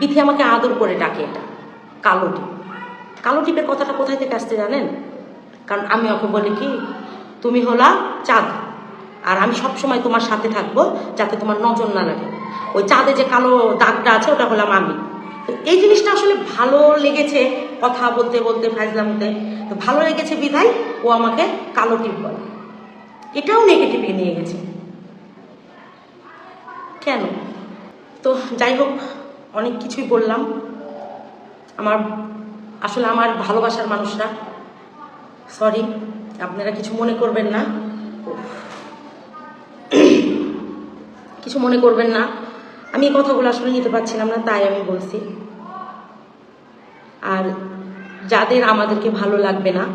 বিথি আমাকে আদর করে ডাকে এটা, কালো টিপ। কালো টিপের কথাটা কোথায় থেকে আসতে জানেন? কারণ আমি ওকে বলি কি, তুমি হলা চাঁদ, আর আমি সব সময় তোমার সাথে থাকব যাতে তোমার নজর না লাগে। ওই চাঁদে যে কালো দাগটা আছে, ওটা হলাম আমি। তো এই জিনিসটা আসলে ভালো লেগেছে কথা বলতে বলতে ফাইজলামতে তো। ভালো লেগেছে বিধায় ও আমাকে কালো টিপ বলে। এটাও নেগেটিভে নিয়ে গেছে। কেন? তো যাই হোক অনেক কিছুই বললাম। আমার, আসলে আমার ভালোবাসার মানুষরা সরি আপনারা কিছু মনে করবেন না। কিছু মনে করবেন না। আমি এই কথাগুলো আসলে নিতে পারছিলাম না, তাই আমি বলছি। আর যাদের আমাদেরকে ভালো লাগবে না,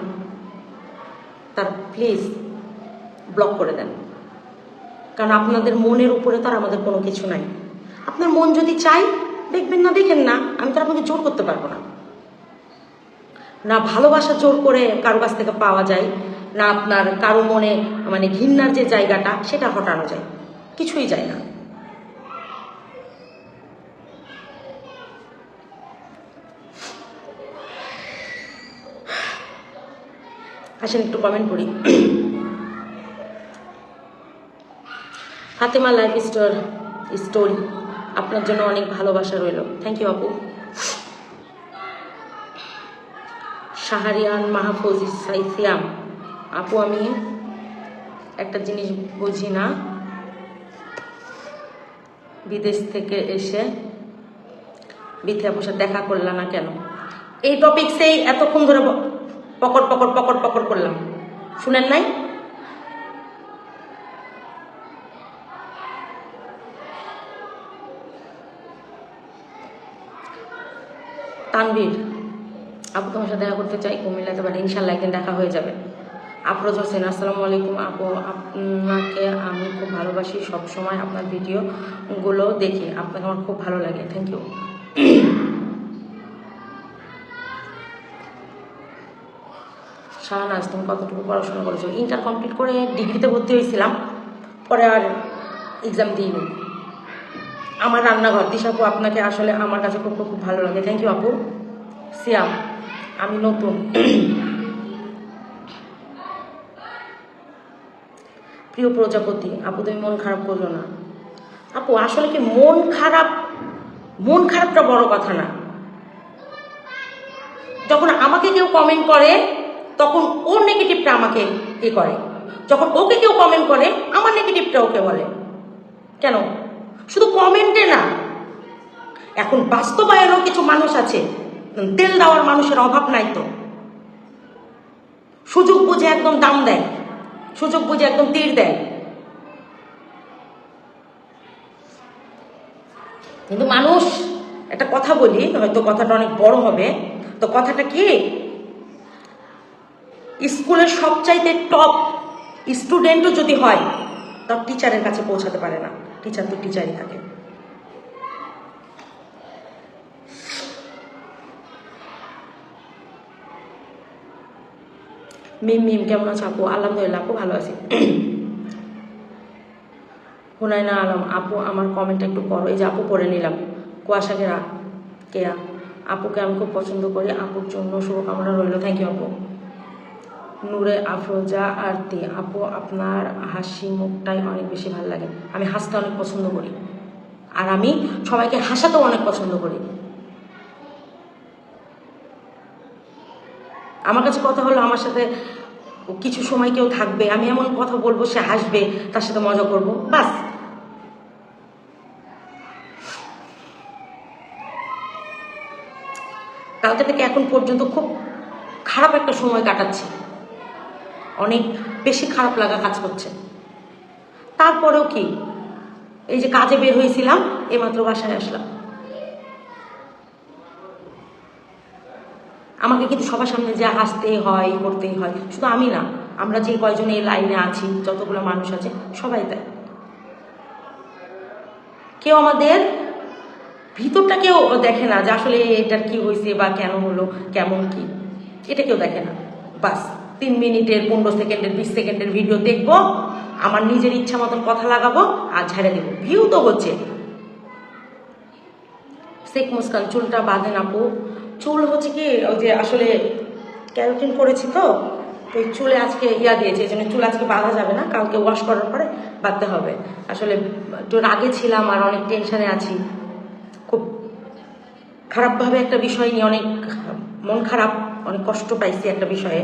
তার প্লিজ ব্লক করে দেন। কারণ আপনাদের মনের উপরে তো আর আমাদের কোনো কিছু নাই। আপনার মন যদি চাই দেখবেন না, দেখেন না, আমি তো আপনাকে জোর করতে পারব না। না ভালোবাসা জোর করে কারও কাছ থেকে পাওয়া যায়, না আপনার কারও মনে মানে ঘৃণার যে জায়গাটা, সেটা হটানো যায়। কিছুই যায় না। আসেন একটু কমেন্ট করি হাতেমা লাইফ স্টোর স্টোরি আপনার জন্য অনেক ভালোবাসা রইল। থ্যাংক ইউ আপু। শাহরিয়ান মাহফুজ সাইসিয়াম আপু, আমি একটা জিনিস বুঝি না। বিদেশ থেকে এসে বিথে আপুর সাথে দেখা করলাম না কেন? এই টপিক সেই এতক্ষণ ধরে পকট পকট পকট পকট করলাম। শুনেন নাই? তানভীর, আপু তোমার সাথে দেখা করতে চাই কুমিল্লাতে পারে ইনশাল্লাহ একদিন দেখা হয়ে যাবে। আফরোজ হোসেন, আসসালামু আলাইকুম। আপু, আপনাকে আমি খুব ভালোবাসি সব সময় আপনার ভিডিওগুলো দেখি, আপনাকে আমার খুব ভালো লাগে। থ্যাংক ইউ শাহনাজ, তুমি কতটুকু পড়াশোনা করেছ? ইন্টার কমপ্লিট করে ডিগ্রিতে ভর্তি হয়েছিলাম, পরে আর এক্সাম দিইনি। আমার রান্নাঘর দিশাপু আপনাকে আসলে আমার কাছে খুব খুব ভালো লাগে। থ্যাংক ইউ আপু। সিয়াম, আমি নতুন। প্রিয় প্রজাপতি, আপু, তুমি মন খারাপ করল না। আপু, আসলে কি মন খারাপ? মন খারাপটা বড় কথা না। যখন আমাকে কেউ কমেন্ট করে, তখন ওর নেগেটিভটা আমাকে এ করে। যখন ওকে কেউ কমেন্ট করে, আমার নেগেটিভটা ওকে বলে। কেন? শুধু কমেন্টে না। এখন বাস্তবায়নও কিছু মানুষ আছে তেল দেওয়ার মানুষের অভাব নাই তো। সুযোগ বুঝে একদম দাম দেয়, সুযোগ বুঝে একদম তীর দেয়। কিন্তু মানুষ, একটা কথা বলি, হয়তো কথাটা অনেক বড় হবে, তো কথাটা কি? স্কুলের সবচাইতে টপ স্টুডেন্টও যদি হয় তার টিচারের কাছে পৌঁছাতে পারে না। টিচার তো টিচারই থাকে। মিম মিম, কেমন আছো আপু? আলহামদুলিল্লাহ, আপু ভালো আছি। হুনাইনা আলম, আপু, আমার কমেন্টটা একটু পড়ো এই যে আপু পড়ে নিলাম। কুয়াশা ঘেরা কেয়া আপুকে আমি খুব পছন্দ করি। আপুর জন্য শুভকামনা রইল। থ্যাংক ইউ আপু। নূরে আফরোজা আরতি আপু, আপনার হাসি মুখটাই অনেক বেশি ভালো লাগে। আমি হাসতে অনেক পছন্দ করি। আর আমি সবাইকে হাসাতেও অনেক পছন্দ করি। আমার কাছে কথা হলো, আমার সাথে কিছু সময় কেউ থাকবে, আমি এমন কথা বলব, সে হাসবে, তার সাথে মজা করব বাস কালকে থেকে এখন পর্যন্ত খুব খারাপ একটা সময় কাটাচ্ছি। অনেক বেশি খারাপ লাগা কাজ করছে। তারপরেও কি, এই যে কাজে বের হয়েছিলাম, এইমাত্র বাসায় আসলাম। আমাকে কিন্তু সবার সামনে যে হাসতেই হয়, করতেই হয়, শুধু আমি না, আমরা যে কয়জন এই লাইনে আছি, যতগুলো মানুষ আছে, সবাই তাই। কেউ আমাদের ভিতরটা কেউ দেখে না যে আসলে এটার কি হয়েছে বা কেন হলো, কেমন কি, এটা কেউ দেখে না, বাস। তিন মিনিটের, পনেরো সেকেন্ডের, বিশ সেকেন্ডের ভিডিও দেখব, আমার নিজের ইচ্ছা মতন কথা লাগাবো আর ঝেড়ে দেবো। ভিউ তো হচ্ছে। শেখ মুস্কান, চুলটা বাঁধেন আপু। চুল হচ্ছে কি, ওই যে আসলে ক্যারোটিন করেছি তো তো চুলে আজকে ইয়া দিয়েছে, এই জন্য চুল আজকে বাঁধা যাবে না, কালকে ওয়াশ করার পরে বাঁধতে হবে। আসলে একটু রাগে ছিলাম আর অনেক টেনশানে আছি। খুব খারাপভাবে একটা বিষয় নিয়ে অনেক মন খারাপ, অনেক কষ্ট পাইছি একটা বিষয়ে।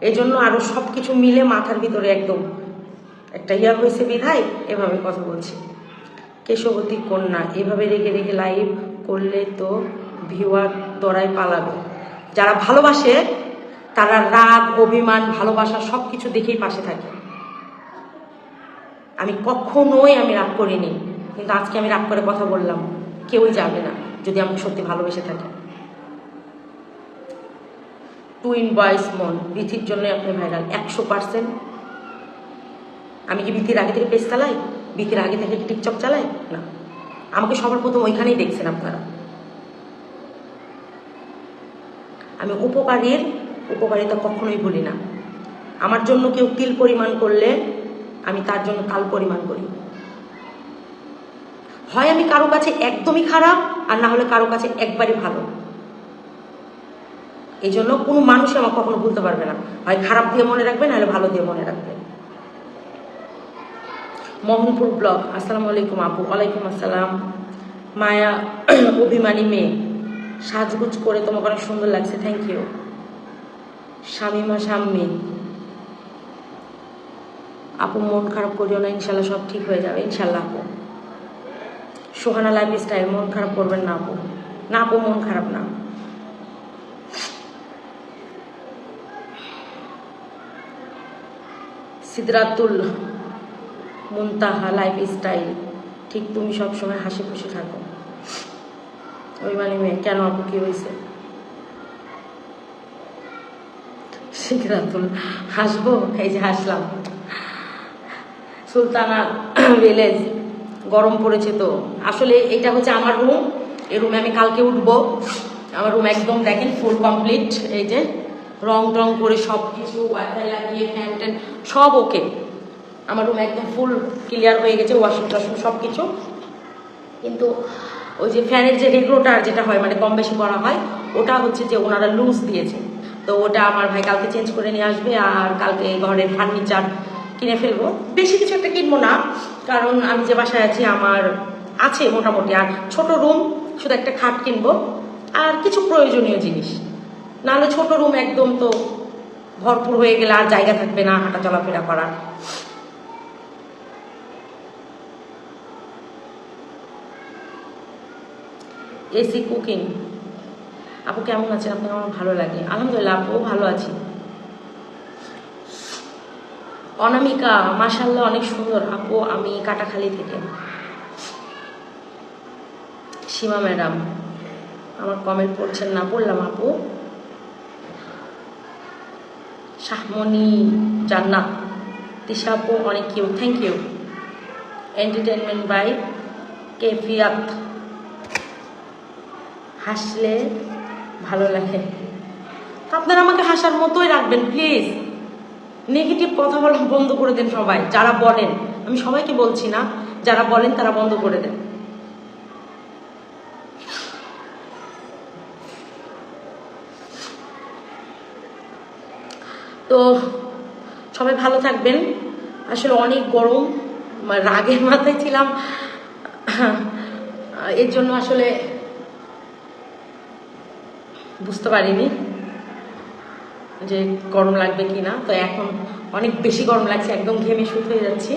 এই জন্য আরও সব কিছু মিলে মাথার ভিতরে একদম একটা ইয়া হয়েছে বিধায়, এভাবে কথা বলছি। কেশবতী কন্যা, এভাবে রেখে রেখে লাইভ করলে তো ভিউয়ার দরায় পালাবে। যারা ভালোবাসে, তারা রাগ, অভিমান, ভালোবাসা সব কিছু দেখেই পাশে থাকে। আমি কখনোই আমি রাগ করিনি, কিন্তু আজকে আমি রাগ করে কথা বললাম, কেউই যাবে না যদি আমাকে সত্যি ভালোবেসে থাকে। টুইন বয়েস মন, বিথির জন্য আপনি ভাইরাল একশো পার্সেন্ট আমি কি বিথির আগে থেকে পেজ চালাই? বিথির আগে থেকে কি টিকটক চালাই? না। আমাকে সবার প্রথম ওইখানেই দেখছেন আপনারা। আমি উপকারীর উপকারিতা কখনোই ভুলি না। আমার জন্য কেউ তিল পরিমাণ করলে আমি তার জন্য তাল পরিমাণ করি। হয় আমি কারও কাছে একদমই খারাপ, আর না হলে কারও কাছে একবারই ভালো। এই জন্য কোনো মানুষ আমার কখনো ভুলতে পারবে না। হয় খারাপ দিয়ে মনে রাখবে, নাহলে ভালো দিয়ে মনে রাখবে। মোহনপুর ব্লক আসসালামু আলাইকুম আপু, ওয়ালাইকুম আসসালাম। মায়া, অভিমানী মেয়ে। সাজগুজ করে তোমাকে অনেক সুন্দর লাগছে থ্যাংক ইউ শামিমা শাম্মী। আপু, মন খারাপ করিও না, ইনশাল্লাহ সব ঠিক হয়ে যাবে, ইনশাল্লাহ আপু। সোহানা লাইফ স্টাইল মন খারাপ করবেন না আপু। না আপু, মন খারাপ না। সিদরাতুল মুনতাহা লাইফ স্টাইল ঠিক তুমি সবসময় হাসি খুশি থাকো। ওই মানে মেয়ে, কেন আপু, কি হয়েছে? সিদরাতুল, হাসবো? এই যে হাসলাম। সুলতানা ভিলেজ, গরম পড়েছে তো। আসলে এটা হচ্ছে আমার রুম এই রুমে আমি কালকে উঠবো। আমার রুম একদম দেখেন ফুল কমপ্লিট এই যে রং টং করে সব কিছু ওয়াইফাই লাগিয়ে ফ্যান ট্যান, সব ওকে আমার রুম একদম ফুল ক্লিয়ার হয়ে গেছে ওয়াশিং টাশিং সব কিছু কিন্তু ওই যে ফ্যানের যে রেগুলেটার যেটা হয় মানে কম বেশি করা হয়, ওটা হচ্ছে যে ওনারা লুজ দিয়েছে। তো ওটা আমার ভাই কালকে চেঞ্জ করে নিয়ে আসবে, আর কালকে ঘরের ফার্নিচার কিনে ফেলব। বেশি কিছু একটা কিনবো না, কারণ আমি যে বাসায় আছি, আমার আছে মোটামুটি। আর ছোট রুম শুধু একটা খাট কিনবো, আর কিছু প্রয়োজনীয় জিনিস। নাহলে ছোট রুম একদম তো ভরপুর হয়ে গেলে আর জায়গা থাকবে না হাঁটা চলাফেরা করার। এসি কুকিং আপু কেমন আছেন? আপনাকে আমার ভালো লাগে। আলহামদুলিল্লাহ আপুও ভালো আছি। অনামিকা মাসাল্লাহ অনেক সুন্দর। আপু, আমি কাটাখালি থেকে। সীমা ম্যাডাম, আমার কমেন্ট পড়ছেন না, বললাম আপু। শাহমণি জান্নাত তিশা আপু অনেক কিউ থ্যাংক ইউ এন্টারটেনমেন্ট বাই কেফিয়াত হাসলে ভালো লাগে। আপনারা আমাকে হাসার মতোই রাখবেন প্লিজ নেগেটিভ কথা বলা বন্ধ করে দেন সবাই, যারা বলেন। আমি সবাইকে বলছি না, যারা বলেন তারা বন্ধ করে দেন। তো সবাই ভালো থাকবেন। আসলে অনেক গরম মানে রাগের মাথায় ছিলাম। এর জন্য আসলে বুঝতে পারিনি যে গরম লাগবে কি না তো এখন অনেক বেশি গরম লাগছে, একদম ঘেমে শুট হয়ে যাচ্ছি।